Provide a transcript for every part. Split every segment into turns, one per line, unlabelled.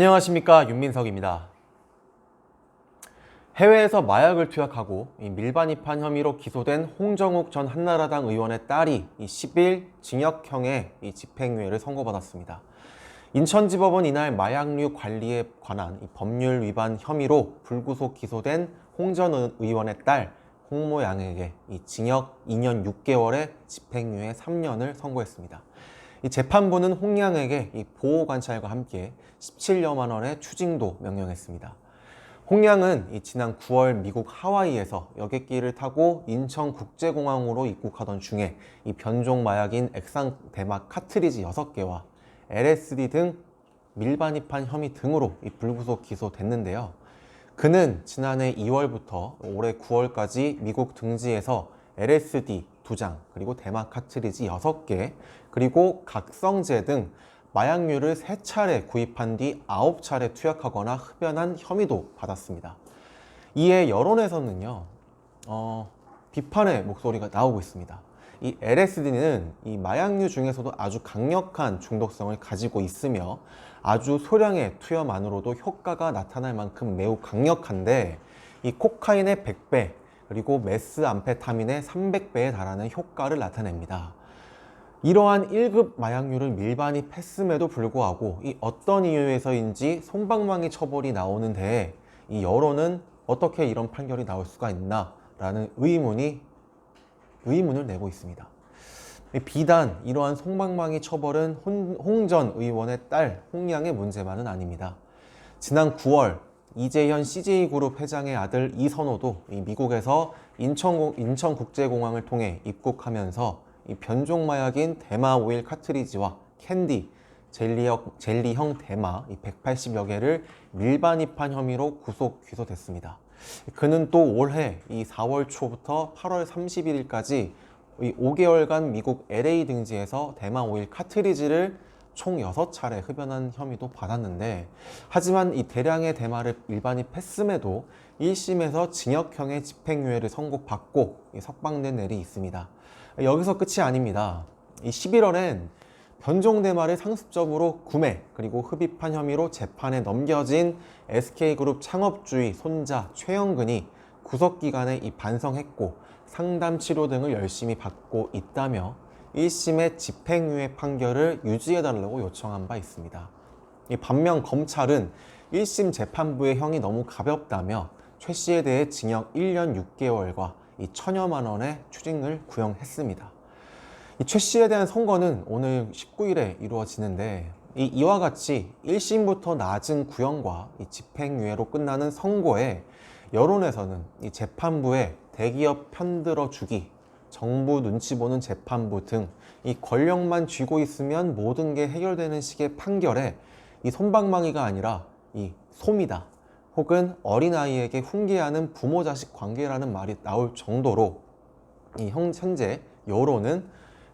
안녕하십니까 윤민석입니다. 해외에서 마약을 투약하고 이 밀반 입한 혐의로 기소된 홍정욱 전 한나라당 의원의 딸이 이 10일 징역형의 이 집행유예를 선고받았습니다. 인천지법은 이날 마약류 관리에 관한 이 법률 위반 혐의로 불구속 기소된 홍 전 의원의 딸 홍모 양에게 이 징역 2년 6개월의 집행유예 3년을 선고했습니다. 이 재판부는 홍양에게 이 보호 관찰과 함께 17여만 원의 추징도 명령했습니다. 홍양은 이 지난 9월 미국 하와이에서 여객기를 타고 인천국제공항으로 입국하던 중에 이 변종 마약인 액상 대마 카트리지 6개와 LSD 등 밀반입한 혐의 등으로 이 불구속 기소됐는데요. 그는 지난해 2월부터 올해 9월까지 미국 등지에서 LSD 2장, 그리고 대마 카트리지 6개, 그리고 각성제 등 마약류를 3차례 구입한 뒤 9차례 투약하거나 흡연한 혐의도 받았습니다. 이에 여론에서는요, 어, 비판의 목소리가 나오고 있습니다. 이 LSD는 이 마약류 중에서도 아주 강력한 중독성을 가지고 있으며 아주 소량의 투여만으로도 효과가 나타날 만큼 매우 강력한데 이 코카인의 100배 그리고 메스암페타민의 300배에 달하는 효과를 나타냅니다. 이러한 1급 마약류를 밀반입했음에도 불구하고 이 어떤 이유에서인지 솜방망이 처벌이 나오는데 이 여론은 어떻게 이런 판결이 나올 수가 있나라는 의문이 의문을 내고 있습니다. 비단 이러한 송방망이 처벌은 홍 전 의원의 딸 홍양의 문제만은 아닙니다. 지난 9월 이재현 CJ그룹 회장의 아들 이선호도 이 미국에서 인천, 인천국제공항을 통해 입국하면서 이 변종 마약인 대마 오일 카트리지와 캔디, 젤리형, 젤리형 대마 180여 개를 밀반입한 혐의로 구속 기소됐습니다. 그는 또 올해 이 4월 초부터 8월 31일까지 이 5개월간 미국 LA 등지에서 대마 오일 카트리지를 총 6차례 흡연한 혐의도 받았는데 하지만 이 대량의 대마를 일반입했음에도 1심에서 징역형의 집행유예를 선고받고 이 석방된 일이 있습니다. 여기서 끝이 아닙니다. 이 11월엔 변종 대마를 상습적으로 구매 그리고 흡입한 혐의로 재판에 넘겨진 SK그룹 창업주의 손자 최영근이 구속기간에 이 반성했고 상담 치료 등을 열심히 받고 있다며 1심의 집행유예 판결을 유지해달라고 요청한 바 있습니다. 이 반면 검찰은 1심 재판부의 형이 너무 가볍다며 최 씨에 대해 징역 1년 6개월과 이 천여만 원의 추징을 구형했습니다. 이 최 씨에 대한 선고는 오늘 19일에 이루어지는데 이 이와 같이 1심부터 낮은 구형과 이 집행유예로 끝나는 선고에 여론에서는 이 재판부의 대기업 편들어 주기, 정부 눈치 보는 재판부 등 이 권력만 쥐고 있으면 모든 게 해결되는 식의 판결에 이 손방망이가 아니라 이 솜이다. 혹은 어린아이에게 훈계하는 부모 자식 관계라는 말이 나올 정도로 이 형, 현재 여론은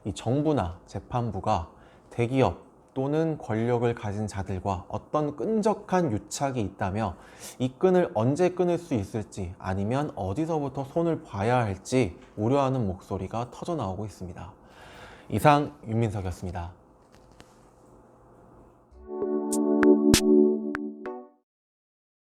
이 정부나 재판부가 대기업 또는 권력을 가진 자들과 어떤 끈적한 유착이 있다며 이 끈을 언제 끊을 수 있을지 아니면 어디서부터 손을 봐야 할지 우려하는 목소리가 터져 나오고 있습니다. 이상 윤민석이었습니다.